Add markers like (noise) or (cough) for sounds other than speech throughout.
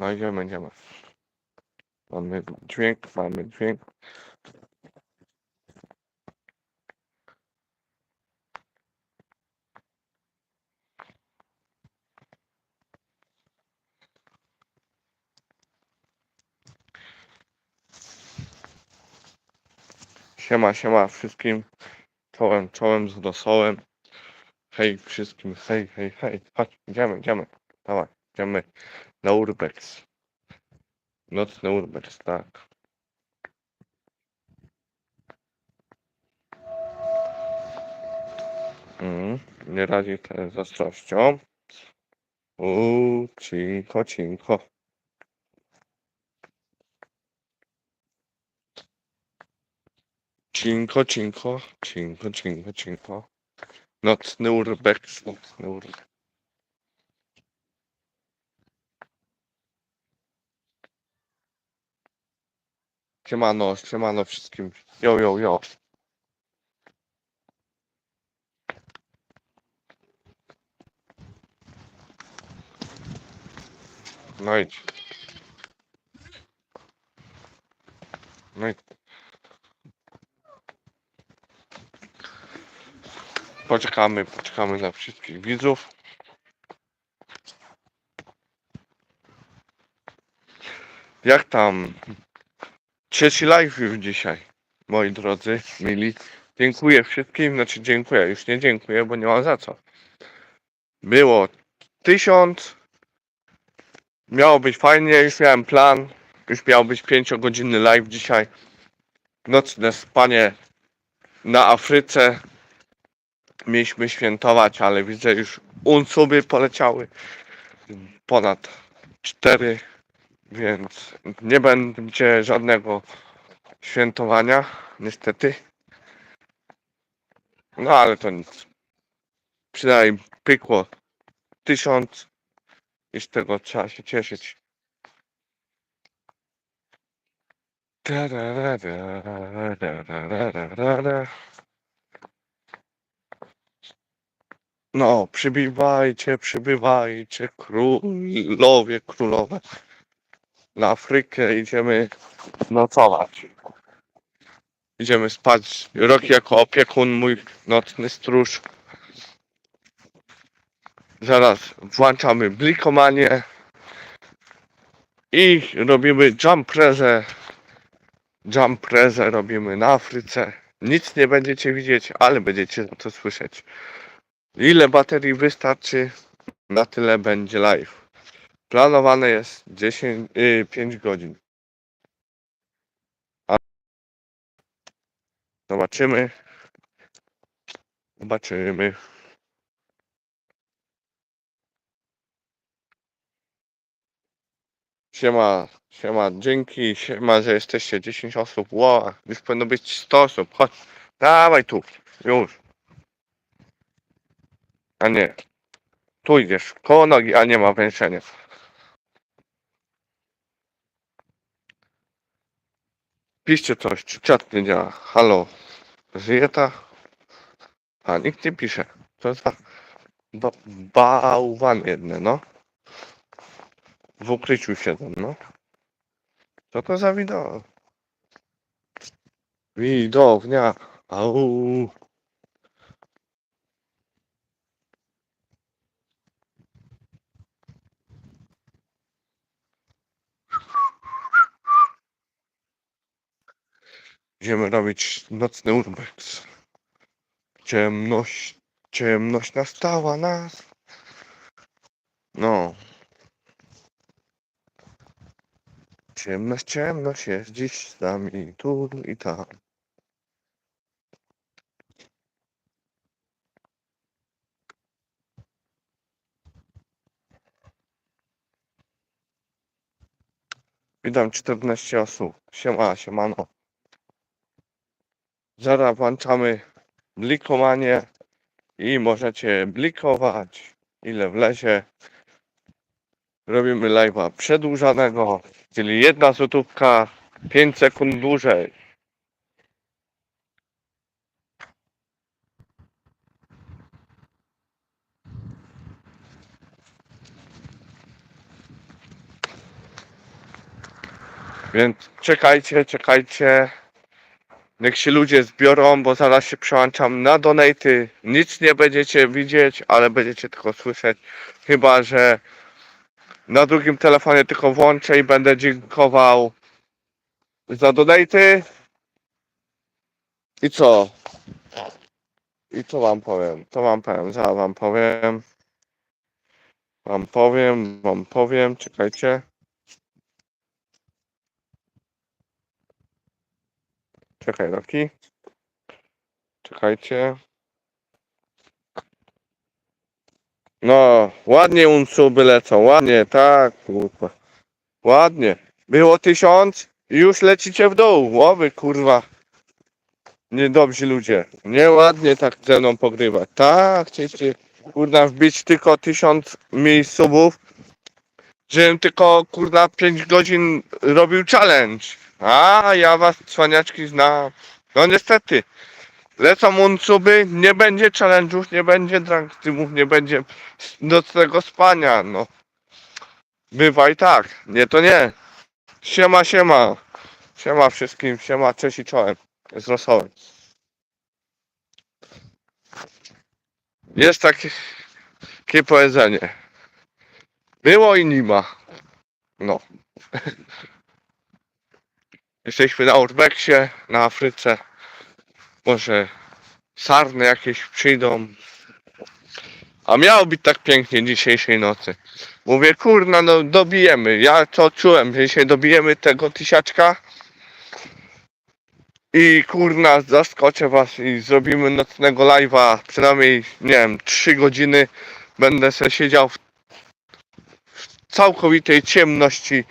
No idziemy, idziemy. Mamy dźwięk, mamy dźwięk. Siema, siema wszystkim. Czołem, czołem z rosołem. Hej wszystkim, hej, hej, hej. Chodź, idziemy, idziemy. Dawaj, idziemy na Urbex. Nocny Urbex, tak. Mm, nie radzi z ostrością. Uuu, cicho, cicho. Cinko, cinko, cinko, cinko, cinko. Nocny urbex, nocny urbex. Siemano, siemano wszystkim. Jo, jo, jo. No idź. No i Poczekamy, poczekamy na wszystkich widzów. Jak tam? Trzeci live już dzisiaj, moi drodzy, mili. Dziękuję wszystkim, znaczy dziękuję, już nie dziękuję, bo nie mam za co. Było tysiąc. Miało być fajnie, już miałem plan. Już miał być pięciogodzinny live dzisiaj. Nocne spanie na Afryce mieliśmy świętować, ale widzę już unsuby poleciały ponad cztery, więc nie będzie żadnego świętowania, niestety. No ale to nic. Przynajmniej pykło tysiąc i z tego trzeba się cieszyć. No, przybywajcie, przybywajcie, królowie, królowe. Na Afrykę idziemy nocować. Idziemy spać. Rok jako opiekun, mój nocny stróż. Zaraz włączamy blikomanię. I robimy jumprezę. Jumprezę robimy na Afryce. Nic nie będziecie widzieć, ale będziecie to słyszeć. Ile baterii wystarczy, na tyle będzie live. Planowane jest 10, y, 5 godzin. A zobaczymy. Zobaczymy. Siema, siema, dzięki, siema, że jesteście 10 osób. Ło, już powinno być 100 osób. Chodź, dawaj tu, już. A nie. Tu idziesz, koło nogi, a nie ma węszenia. Piszcie coś, czy czat nie działa. Halo, żyje ta? A, nikt nie pisze. To jest za... Ba bałwan jedne, no. W ukryciu siedzą, no. Co to za wideo? Widownia. Au. Idziemy robić nocny urbex. Ciemność, ciemność nastała nas. No. Ciemność, ciemność jest dziś z nami tu i tam. Witam 14 osób. Siema, siemano. Zaraz włączamy blikowanie i możecie blikować ile wlezie. Robimy live'a przedłużanego, czyli jedna złotówka 5 sekund dłużej. Więc czekajcie, czekajcie. Niech się ludzie zbiorą, bo zaraz się przełączam na donaty. Nic nie będziecie widzieć, ale będziecie tylko słyszeć. Chyba, że na drugim telefonie tylko włączę i będę dziękował za donaty. I co? I co wam powiem? To wam powiem, zaraz wam powiem. Wam powiem, wam powiem, czekajcie. Czekaj, Roki. Czekajcie. No, ładnie unsuby lecą, ładnie, tak, kurwa. Ładnie. Było tysiąc i już lecicie w dół. Łowy, kurwa. Niedobrzy ludzie. Nieładnie tak ze mną pogrywać. Tak, chcieliście, kurwa, wbić tylko tysiąc miejsc subów, żebym tylko, kurwa, 5 godzin robił challenge. A, ja was, cwaniaczki, znam. No niestety. Lecą unsuby, nie będzie challenge'ów, nie będzie drunk nie będzie nocnego spania, no. Bywa i tak. Nie, to nie. Siema, siema. Siema wszystkim, siema, cześć i czołem. Z rosołem. Jest takie, takie powiedzenie. Było i nie ma. No. (laughs) Jesteśmy na Urbexie, na Afryce. Może sarny jakieś przyjdą. A miało być tak pięknie dzisiejszej nocy. Mówię, kurna, no dobijemy. Ja to czułem, że dzisiaj dobijemy tego tysiaczka. I kurna, zaskoczę was i zrobimy nocnego live'a. Przynajmniej, nie wiem, 3 godziny. Będę sobie siedział w całkowitej ciemności.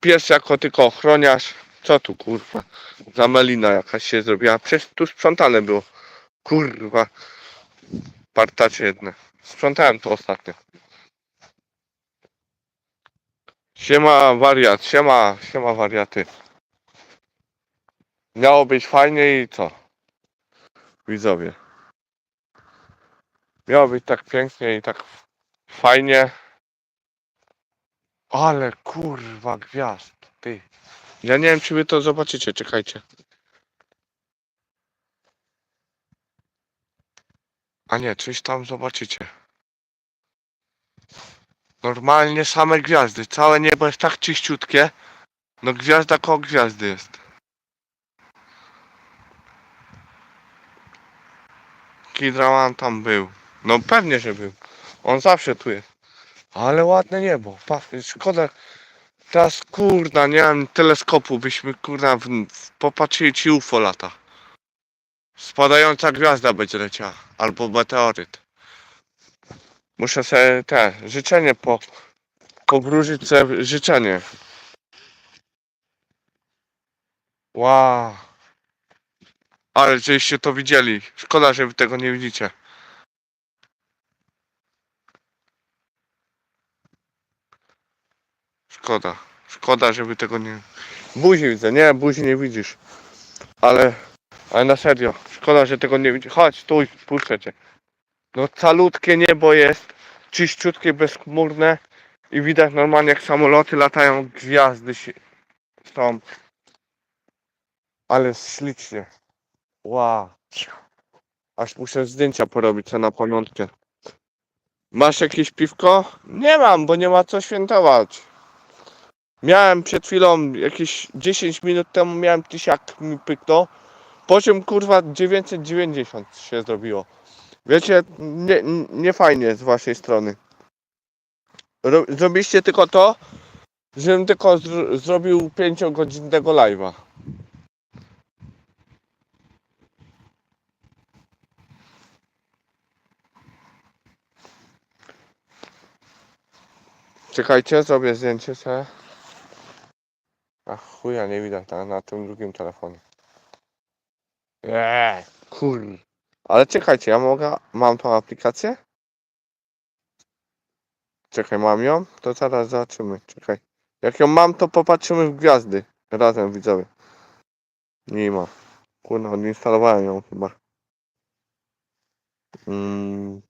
Pies jako tylko ochroniarz. Co tu kurwa? Za melina jakaś się zrobiła. Przecież tu sprzątane było. Kurwa. Partacie jedne. Sprzątałem to ostatnio. Siema wariat, siema, siema wariaty. Miało być fajnie i co? Widzowie. Miało być tak pięknie i tak fajnie. Ale kurwa gwiazd, ty. Ja nie wiem czy wy to zobaczycie, czekajcie. A nie, coś tam zobaczycie. Normalnie same gwiazdy. Całe niebo jest tak czyściutkie. No gwiazda koło gwiazdy jest. Kidraman tam był. No pewnie, że był. On zawsze tu jest. Ale ładne niebo. Szkoda. Teraz kurna, nie mam teleskopu, byśmy kurna w, w, popatrzyli ci UFO lata. Spadająca gwiazda będzie leciała. Albo meteoryt. Muszę sobie te życzenie po, powróżyć sobie życzenie. Wow. Ale żeście to widzieli. Szkoda, że wy tego nie widzicie. Szkoda. Szkoda, że wy tego nie... Buzi widzę. Nie, buzi nie widzisz. Ale... Ale na serio. Szkoda, że tego nie widzisz. Chodź, stój, puszczę cię. No calutkie niebo jest. Czyściutkie, bezchmurne. I widać normalnie jak samoloty latają, gwiazdy się... są. Ale ślicznie. Wow. Aż muszę zdjęcia porobić co na pamiątkę. Masz jakieś piwko? Nie mam, bo nie ma co świętować. Miałem przed chwilą, jakieś 10 minut temu miałem tysiak mi pyknął. Poziom kurwa 990 się zrobiło. Wiecie, nie, nie fajnie z waszej strony. Ro, zrobiliście tylko to, żebym tylko zr zrobił 5-godzinnego live'a. Czekajcie, zrobię zdjęcie sobie. Ach, chuja nie widać na, na tym drugim telefonie. Eee, kur... Ale czekajcie, ja mogę... Mam tą aplikację? Czekaj, mam ją? To zaraz zobaczymy. Czekaj. Jak ją mam, to popatrzymy w gwiazdy. Razem, widzowie. Nie ma. Kurna, odinstalowałem ją chyba. Mm.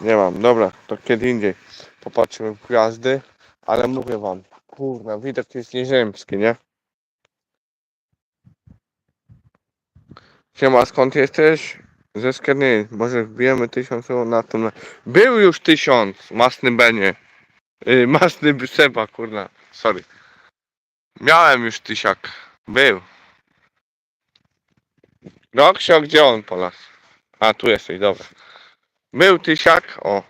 Nie mam, dobra, to kiedy indziej. Popatrzymy w gwiazdy, ale mówię wam, Kurna, widok jest nieziemski, nie? Siema, skąd jesteś? Ze Skiernie. Może wbijemy tysiąc na tym. Był już tysiąc, masny Benie. Yy, masny Seba, kurna. Sorry. Miałem już tysiak. Był. Roksio, gdzie on polas? A, tu jesteś, dobra. Był tysiak, o.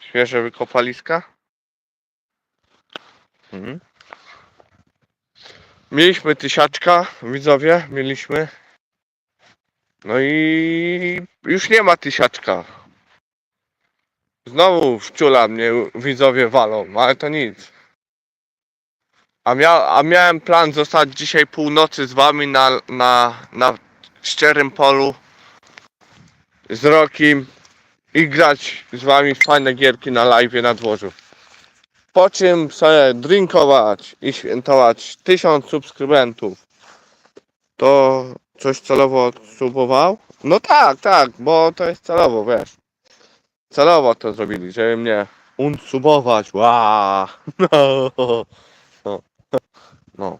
Świeże wykopaliska. Mhm. Mieliśmy tysiaczka, widzowie, mieliśmy. No i już nie ma tysiaczka. Znowu wczula mnie widzowie walą, ale to nic. A, mia a miałem plan zostać dzisiaj północy z wami na, na, na szczerym polu z Rokim i grać z wami w fajne gierki na live na dworzu. Po czym sobie drinkować i świętować tysiąc subskrybentów. To coś celowo odsubował? No tak, tak, bo to jest celowo, wiesz. Celowo to zrobili, żeby mnie unsubować. Ła! (laughs) No. No. no.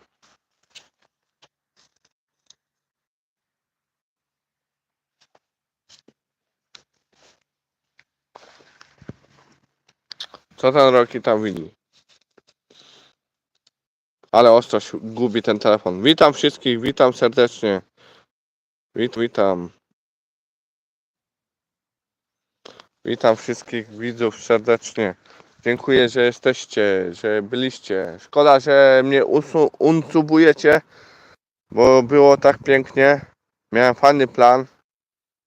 Co ten Roki tam widzi? Ale ostro gubi ten telefon. Witam wszystkich, witam serdecznie. Wit, witam. Witam wszystkich widzów serdecznie. Dziękuję, że jesteście, że byliście. Szkoda, że mnie unsubujecie, bo było tak pięknie. Miałem fajny plan.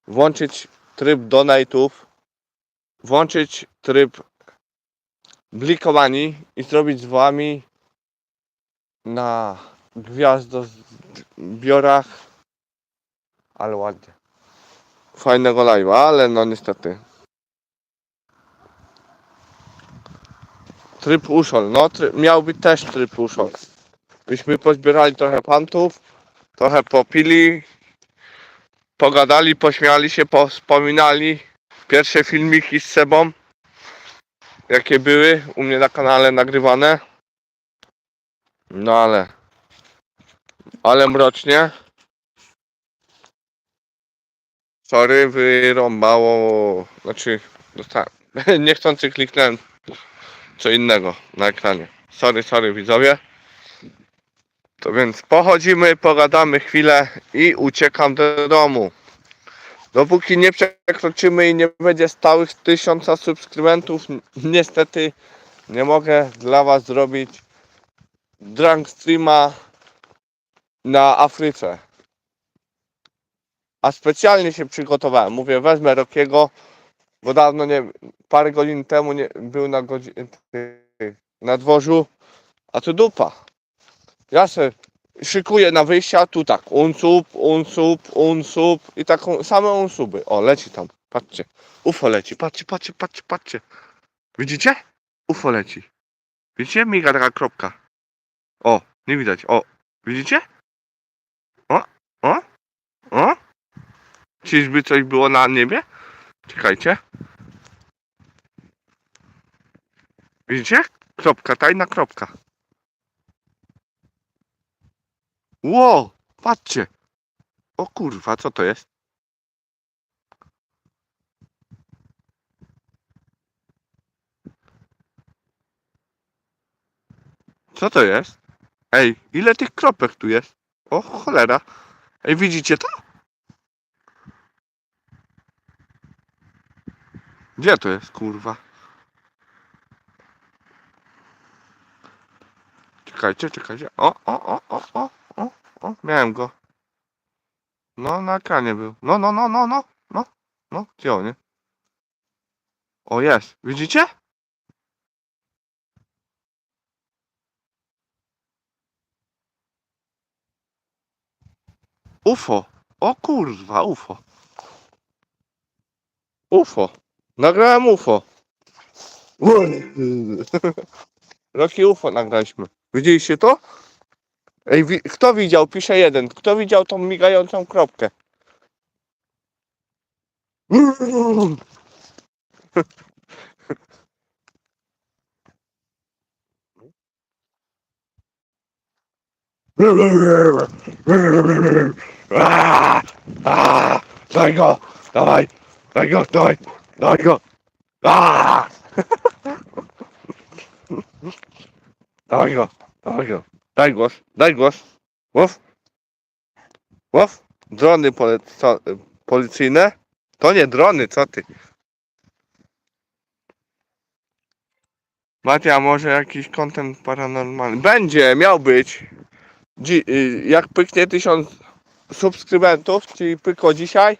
Włączyć tryb donate'ów, włączyć tryb blikowani i zrobić z wami na gwiazdozbiorach ale ładnie. Fajnego live'a, ale no niestety. Tryb uszol, no tryb, miał być też tryb uszol. Byśmy pozbierali trochę pantów trochę popili pogadali, pośmiali się, wspominali pierwsze filmiki z Sebą jakie były u mnie na kanale nagrywane. No ale. Ale mrocznie. Sorry, wyrąbało. Znaczy, dostałem. (laughs) Niechcący kliknąłem co innego na ekranie. Sorry, sorry widzowie. To więc pochodzimy, pogadamy chwilę i uciekam do domu. Dopóki nie przekroczymy i nie będzie stałych tysiąca subskrybentów, ni- niestety nie mogę dla Was zrobić drunk streama na Afryce. A specjalnie się przygotowałem. Mówię, wezmę Rokiego, bo dawno nie, parę godzin temu nie, był na godzi, na dworzu, a tu dupa. Ja se szykuję na wyjście, a tu tak, unsub, unsub, unsub i taką same unsuby. O, leci tam, patrzcie. UFO leci, patrzcie, patrzcie, patrzcie, patrzcie. Widzicie? UFO leci. Widzicie? Miga taka kropka. O, nie widać. O, widzicie? O, o, o. Czyżby coś było na niebie? Czekajcie. Widzicie? Kropka, tajna kropka. Ło, patrzcie. O kurwa, co to jest? Co to jest? Ej, ile tych kropek tu jest? O cholera. Ej, widzicie to? Gdzie to jest, kurwa? Czekajcie, czekajcie. O, o, o, o, o, o, miałem go. No, na ekranie był. No, no, no, no, no, no, no, gdzie on, nie? O, jest. Widzicie? UFO. O kurwa, UFO. UFO. Nagrałem UFO. (laughs) Roki UFO nagraliśmy. Widzieliście to? Ej, wi- kto widział? Pisze jeden. Kto widział tą migającą kropkę? Daj go! Dawaj! Daj go! Daj! Daj go! Dawaj go! Dawaj go! Daj głos! Daj głos! Głos! Głos! Drony policyjne? To nie drony, co ty? Macie, może jakiś content paranormalny? Będzie, miał być. Dzi- y, jak pyknie tysiąc subskrybentów, czyli pykło dzisiaj,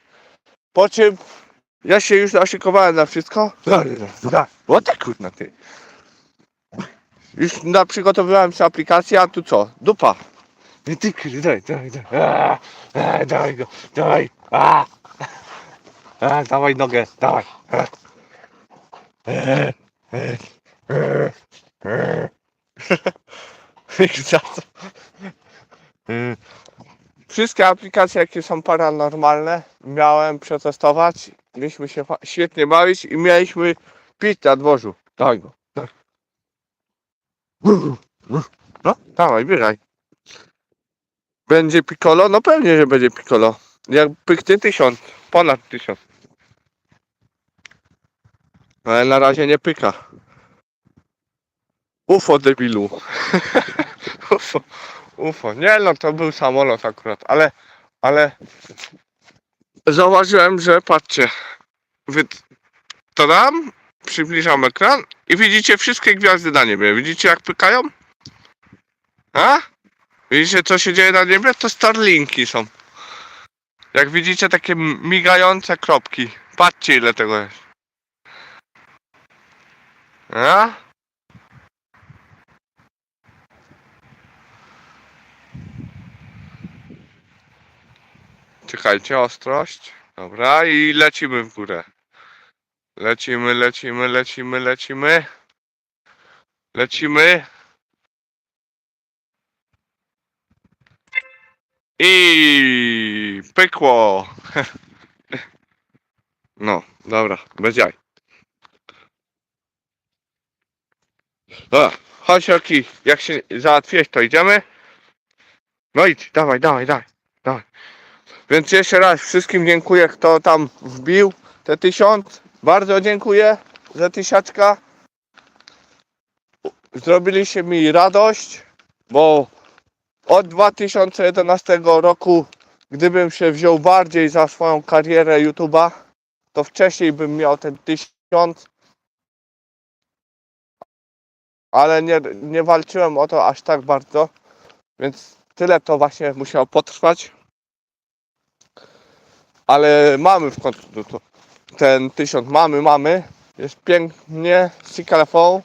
po czym ja się już naszykowałem na wszystko. O ty kurna ty. Już na przygotowywałem sobie aplikację, a tu co? Dupa. Ty daj, daj, daj. A, a, daj go, daj. A, a, dawaj nogę, dawaj. (laughs) Za co? Wszystkie aplikacje, jakie są paranormalne, miałem przetestować. Mieliśmy się świetnie bawić i mieliśmy pić na dworzu. Dawaj go. No, dawaj, bieraj. Będzie piccolo? No pewnie, że będzie piccolo. Jak pyknie tysiąc, ponad tysiąc. Ale na razie nie pyka. UFO debilu. (laughs) UFO. UFO. Nie no, to był samolot akurat, ale, ale zauważyłem, że patrzcie, wy to dam, przybliżam ekran i widzicie wszystkie gwiazdy na niebie. Widzicie jak pykają? A? Widzicie co się dzieje na niebie? To Starlinki są. Jak widzicie takie migające kropki. Patrzcie ile tego jest. A? Czekajcie, ostrość. Dobra, i lecimy w górę. Lecimy, lecimy, lecimy, lecimy. Lecimy. I pykło. (laughs) No, dobra, bez jaj. Dobra, chodź Roki, jak się załatwiłeś, to idziemy. No idź, dawaj, dawaj, dawaj, dawaj. Więc jeszcze raz wszystkim dziękuję, kto tam wbił te tysiąc. Bardzo dziękuję za tysiaczka. Zrobiliście mi radość, bo od 2011 roku, gdybym się wziął bardziej za swoją karierę YouTube'a, to wcześniej bym miał ten tysiąc. Ale nie, nie walczyłem o to aż tak bardzo, więc tyle to właśnie musiało potrwać ale mamy w końcu to, ten tysiąc, mamy, mamy, jest pięknie, cikalafon.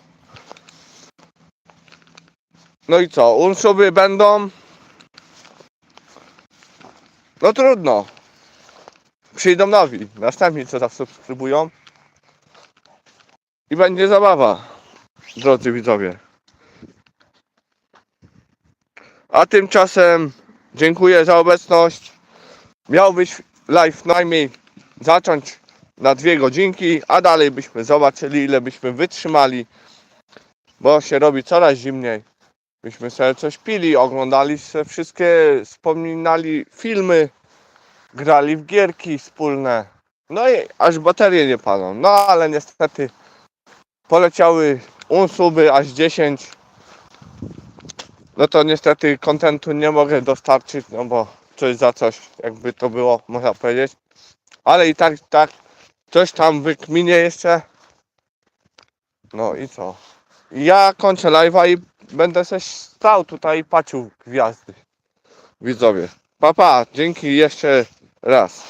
No i co, unsuby będą, no trudno, przyjdą nowi, następni co zasubskrybują. I będzie zabawa, drodzy widzowie. A tymczasem dziękuję za obecność. Miał być live najmniej zacząć na dwie godzinki, a dalej byśmy zobaczyli ile byśmy wytrzymali, bo się robi coraz zimniej. Byśmy sobie coś pili, oglądali sobie wszystkie, wspominali filmy, grali w gierki wspólne. No i aż baterie nie palą. No ale niestety poleciały unsuby aż 10. No to niestety kontentu nie mogę dostarczyć, no bo coś za coś, jakby to było, można powiedzieć. Ale i tak, tak, coś tam wykminie jeszcze. No i co? Ja kończę live'a i będę się stał tutaj i patrzył gwiazdy. Widzowie. Papa, pa, dzięki jeszcze raz.